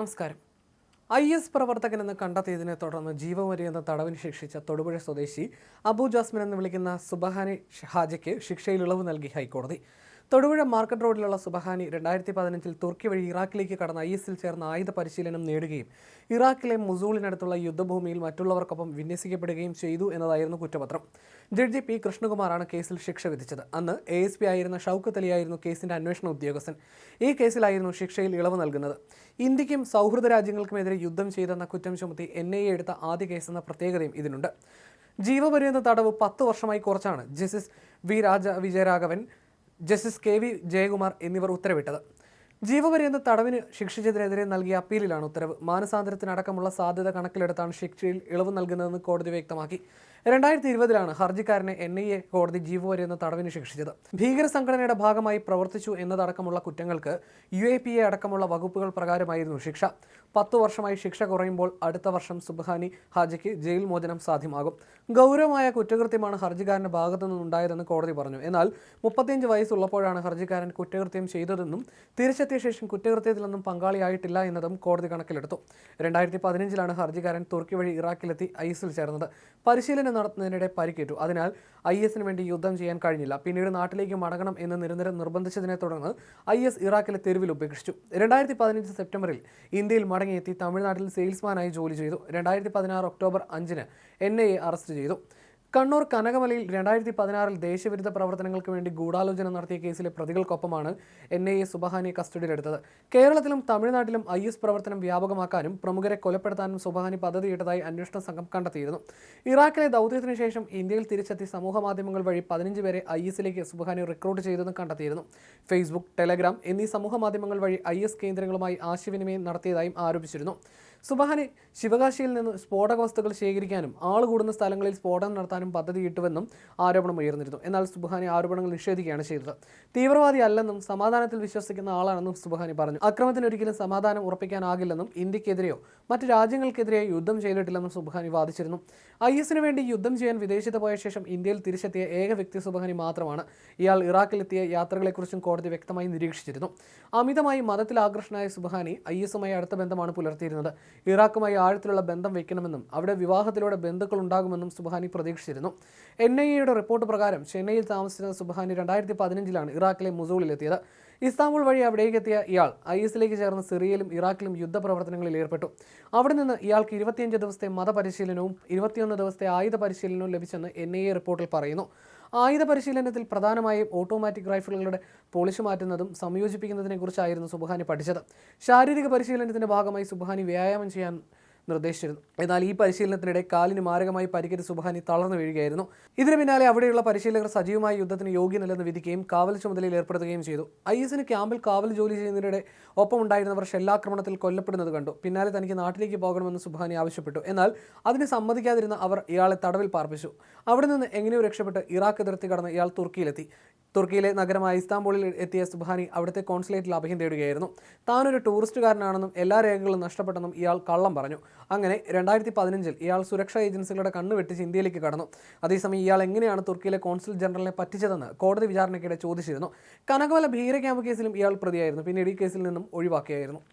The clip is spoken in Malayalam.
നമസ്കാരം. ഐ എസ് പ്രവർത്തകനെന്ന് കണ്ടെത്തിയതിനെ തുടർന്ന് ജീവമര്യാദ തടവിന് ശിക്ഷിച്ച തൊടുപുഴ സ്വദേശി അബു ജാസ്മിൻ എന്ന് വിളിക്കുന്ന സുബഹാനി ഹാജയ്ക്ക് ശിക്ഷയിൽ ഇളവ് നൽകി ഹൈക്കോടതി. തൊടുപുഴ മാർക്കറ്റ് റോഡിലുള്ള സുബഹാനി രണ്ടായിരത്തി പതിനഞ്ചിൽ തുർക്കി വഴി ഇറാഖിലേക്ക് കടന്ന ഐ എസിൽ ചേർന്ന ആയുധ പരിശീലനം നേടുകയും ഇറാഖിലെ മുസൂളിനടുത്തുള്ള യുദ്ധഭൂമിയിൽ മറ്റുള്ളവർക്കൊപ്പം വിന്യസിക്കപ്പെടുകയും ചെയ്തു എന്നതായിരുന്നു കുറ്റപത്രം. ജഡ്ജി പി കൃഷ്ണകുമാറാണ് കേസിൽ ശിക്ഷ വിധിച്ചത്. അന്ന് എ എസ് പി ആയിരുന്ന ഷൗക്കത്ത് അലിയായിരുന്നു കേസിന്റെ അന്വേഷണ ഉദ്യോഗസ്ഥൻ. ഈ കേസിലായിരുന്നു ശിക്ഷയിൽ ഇളവ് നൽകുന്നത്. ഇന്ത്യക്കും സൗഹൃദ രാജ്യങ്ങൾക്കുമെതിരെ യുദ്ധം ചെയ്തെന്ന കുറ്റം ചുമത്തി എൻ ഐ എ എടുത്ത ആദ്യ കേസെന്ന പ്രത്യേകതയും ഇതിനുണ്ട്. ജീവപര്യന്ത തടവ് പത്ത് വർഷമായി കുറച്ചാണ്. Justice V Raja Vijayaraghavan justice K V Jayakumar എന്നിവർ ഉത്തരവിട്ടത് ജീവപര്യന്ത തടവിന് ശിക്ഷിച്ചതിനെതിരെ നൽകിയ അപ്പീലിലാണ് ഉത്തരവ്. മാനസാന്തരത്തിനടക്കമുള്ള സാധ്യത കണക്കിലെടുത്താണ് ശിക്ഷയിൽ ഇളവ് നൽകുന്നതെന്ന് കോടതി വ്യക്തമാക്കി. രണ്ടായിരത്തി ഇരുപതിലാണ് ഹർജിക്കാരനെ എൻ ഐ എ കോടതി ജീവപര്യന്ത തടവിന് ശിക്ഷിച്ചത്. ഭീകര സംഘടനയുടെ ഭാഗമായി പ്രവർത്തിച്ചു എന്നതടക്കമുള്ള കുറ്റങ്ങൾക്ക് യു എ പി എ അടക്കമുള്ള വകുപ്പുകൾ പ്രകാരമായിരുന്നു ശിക്ഷ. പത്തു വർഷമായി ശിക്ഷ കുറയുമ്പോൾ അടുത്ത വർഷം സുബ്ഹാനി ഹാജിക്ക് ജയിൽ മോചനം സാധ്യമാകും. ഗൗരവമായ കുറ്റകൃത്യമാണ് ഹർജിക്കാരന്റെ ഭാഗത്തു നിന്നുണ്ടായതെന്ന് കോടതി പറഞ്ഞു. എന്നാൽ മുപ്പത്തിയഞ്ച് വയസ്സുള്ളപ്പോഴാണ് ഹർജിക്കാരൻ കുറ്റകൃത്യം ചെയ്തതെന്നും തിരിച്ചെത്തിയ ശേഷം കുറ്റകൃത്യത്തിൽ നിന്നും പങ്കാളിയായിട്ടില്ല എന്നതും കോടതി കണക്കിലെടുത്തു. രണ്ടായിരത്തി പതിനഞ്ചിലാണ് ഹർജിക്കാരൻ തുർക്കി വഴി ഇറാഖിലെത്തി ഐസിൽ ചേർന്നത്. പരിശീലനം നടത്തുന്നതിനിടെ പരിക്കേറ്റു. അതിനാൽ ഐ എസിന് വേണ്ടി യുദ്ധം ചെയ്യാൻ കഴിഞ്ഞില്ല. പിന്നീട് നാട്ടിലേക്ക് മടങ്ങണം എന്ന് നിരന്തരം നിർബന്ധിച്ചതിനെ തുടർന്ന് ഐ എസ് ഇറാഖിലെ തെരുവിൽ ഉപേക്ഷിച്ചു. രണ്ടായിരത്തി പതിനഞ്ച് സെപ്റ്റംബറിൽ ഇന്ത്യയിൽ മടങ്ങിയെത്തി തമിഴ്നാട്ടിൽ സെയിൽസ്മാനായി ജോലി ചെയ്തു. രണ്ടായിരത്തി പതിനാറ് ഒക്ടോബർ അഞ്ചിന് എൻ ഐ എ അറസ്റ്റ് ചെയ്തു. കണ്ണൂർ കനകമലയിൽ രണ്ടായിരത്തി പതിനാറിൽ ദേശവിരുദ്ധ പ്രവർത്തനങ്ങൾക്ക് വേണ്ടി ഗൂഢാലോചന നടത്തിയ കേസിലെ പ്രതികൾക്കൊപ്പമാണ് എൻ ഐ എ സുബഹാനി കസ്റ്റഡിയിലെടുത്തത്. കേരളത്തിലും തമിഴ്നാട്ടിലും ഐ എസ് പ്രവർത്തനം വ്യാപകമാക്കാനും പ്രമുഖരെ കൊലപ്പെടുത്താനും സുബഹാനി പദ്ധതിയിട്ടതായി അന്വേഷണ സംഘം കണ്ടെത്തിയിരുന്നു. ഇറാഖിലെ ദൗത്യത്തിന് ശേഷം ഇന്ത്യയിൽ തിരിച്ചെത്തി സമൂഹ മാധ്യമങ്ങൾ വഴി പതിനഞ്ച് പേരെ ഐ എസിലേക്ക് സുബഹാനി റിക്രൂട്ട് ചെയ്തതെന്ന് കണ്ടെത്തിയിരുന്നു. ഫേസ്ബുക്ക് ടെലഗ്രാം എന്നീ സമൂഹ മാധ്യമങ്ങൾ വഴി ഐ എസ് കേന്ദ്രങ്ങളുമായി ആശയവിനിമയം നടത്തിയതായും ആരോപിച്ചിരുന്നു. സുബഹാനി ശിവകാശിയിൽ നിന്ന് സ്ഫോടക വസ്തുക്കൾ ശേഖരിക്കാനും ആൾ കൂടുന്ന സ്ഥലങ്ങളിൽ സ്ഫോടനം നടത്താനും പദ്ധതിയിട്ടുവെന്നും ആരോപണം ഉയർന്നിരുന്നു. എന്നാൽ സുബഹാനി ആരോപണങ്ങൾ നിഷേധിക്കുകയാണ് ചെയ്തത്. തീവ്രവാദി അല്ലെന്നും സമാധാനത്തിൽ വിശ്വസിക്കുന്ന ആളാണെന്നും സുബഹാനി പറഞ്ഞു. അക്രമത്തിന് ഒരിക്കലും സമാധാനം ഉറപ്പിക്കാനാകില്ലെന്നും ഇന്ത്യക്കെതിരെയോ മറ്റ് രാജ്യങ്ങൾക്കെതിരെയോ യുദ്ധം ചെയ്തിട്ടില്ലെന്നും സുബഹാനി വാദിച്ചിരുന്നു. ഐ എസിന് വേണ്ടി യുദ്ധം ചെയ്യാൻ വിദേശത്ത് പോയ ശേഷം ഇന്ത്യയിൽ തിരിച്ചെത്തിയ ഏക വ്യക്തി സുബഹാനി മാത്രമാണ്. ഇയാൾ ഇറാഖിലെത്തിയ യാത്രകളെക്കുറിച്ചും കോടതി വ്യക്തമായി നിരീക്ഷിച്ചിരുന്നു. അമിതമായി മതത്തിൽ ആകർഷണനായ സുബഹാനി ഐ എസുമായി അടുത്ത ബന്ധമാണ് പുലർത്തിയിരുന്നത്. ഇറാഖുമായി ആഴത്തിലുള്ള ബന്ധം വയ്ക്കണമെന്നും അവിടെ വിവാഹത്തിലൂടെ ബന്ധുക്കൾ ഉണ്ടാകുമെന്നും സുബഹാനി പ്രതീക്ഷിച്ചിരുന്നു. എൻ ഐ എയുടെ റിപ്പോർട്ട് പ്രകാരം ചെന്നൈയിൽ താമസിച്ചിരുന്ന സുബഹാനി രണ്ടായിരത്തി പതിനഞ്ചിലാണ് ഇറാഖിലെ മുസൂളിലെത്തിയത്. ഇസ്താംബുൾ വഴി അവിടേക്ക് എത്തിയ ഇയാൾ ഐ എസിലേക്ക് ചേർന്ന് സിറിയയിലും ഇറാഖിലും യുദ്ധപ്രവർത്തനങ്ങളിൽ ഏർപ്പെട്ടു. അവിടെ നിന്ന് ഇയാൾക്ക് ഇരുപത്തിയഞ്ച് ദിവസത്തെ മതപരിശീലനവും ഇരുപത്തിയൊന്ന് ദിവസത്തെ ആയുധ പരിശീലനവും ലഭിച്ചെന്ന് എൻ ഐ എ റിപ്പോർട്ടിൽ പറയുന്നു. ആയുധ പരിശീലനത്തിൽ പ്രധാനമായും ഓട്ടോമാറ്റിക് റൈഫിളുകളുടെ പോളിഷ് മാറ്റുന്നതും സംയോജിപ്പിക്കുന്നതിനെ കുറിച്ചായിരുന്നു സുബഹാനി പഠിച്ചത്. ശാരീരിക പരിശീലനത്തിന്റെ ഭാഗമായി സുബഹാനി വ്യായാമം ചെയ്യാൻ നിർദ്ദേശിച്ചിരുന്നു. എന്നാൽ ഈ പരിശീലനത്തിനിടെ കാലിന് മാരകമായി പരിക്കേറ്റ് സുബഹാനി തളർന്നു വീഴുകയായിരുന്നു. ഇതിന് പിന്നാലെ അവിടെയുള്ള പരിശീലകർ സജീവമായ യുദ്ധത്തിന് യോഗ്യനല്ലെന്ന് വിധിക്കുകയും കാവൽ ചുമതലയിൽ ഏർപ്പെടുത്തുകയും ചെയ്തു. ഐ എസിന് ക്യാമ്പിൽ കാവൽ ജോലി ചെയ്യുന്നതിനിടെ ഒപ്പമുണ്ടായിരുന്നവർ ഷെല്ലാക്രമണത്തിൽ കൊല്ലപ്പെടുന്നത് കണ്ടു. പിന്നാലെ തനിക്ക് നാട്ടിലേക്ക് പോകണമെന്ന് സുബഹാനി ആവശ്യപ്പെട്ടു. എന്നാൽ അതിന് സമ്മതിക്കാതിരുന്ന അവർ ഇയാളെ തടവിൽ പാർപ്പിച്ചു. അവിടെ നിന്ന് എങ്ങനെയോ രക്ഷപ്പെട്ട് ഇറാഖ് അതിർത്തി കടന്ന് ഇയാൾ തുർക്കിയിലെത്തി. തുർക്കിയിലെ നഗരമായ ഇസ്താംബൂളിൽ എത്തിയ സുബാനി അവിടുത്തെ കോൺസുലേറ്റിൽ അഭയം തേടുകയായിരുന്നു. താനൊരു ടൂറിസ്റ്റുകാരനാണെന്നും എല്ലാ രേഖകളും നഷ്ടപ്പെട്ടെന്നും ഇയാൾ കള്ളം പറഞ്ഞു. അങ്ങനെ രണ്ടായിരത്തി പതിനഞ്ചിൽ ഇയാൾ സുരക്ഷാ ഏജൻസികളുടെ കണ്ണു വെട്ടിച്ച് ഇന്ത്യയിലേക്ക് കടന്നു. അതേസമയം ഇയാൾ എങ്ങനെയാണ് തുർക്കിയിലെ കോൺസുൽ ജനറലിനെ പറ്റിച്ചതെന്ന് കോടതി വിചാരണയ്ക്കിടെ ചോദിച്ചിരുന്നു. കനകമല ഭീകര ക്യാമ്പ് കേസിലും ഇയാൾ പ്രതിയായിരുന്നു. പിന്നീട് ഈ കേസിൽ നിന്നും ഒഴിവാക്കിയായിരുന്നു.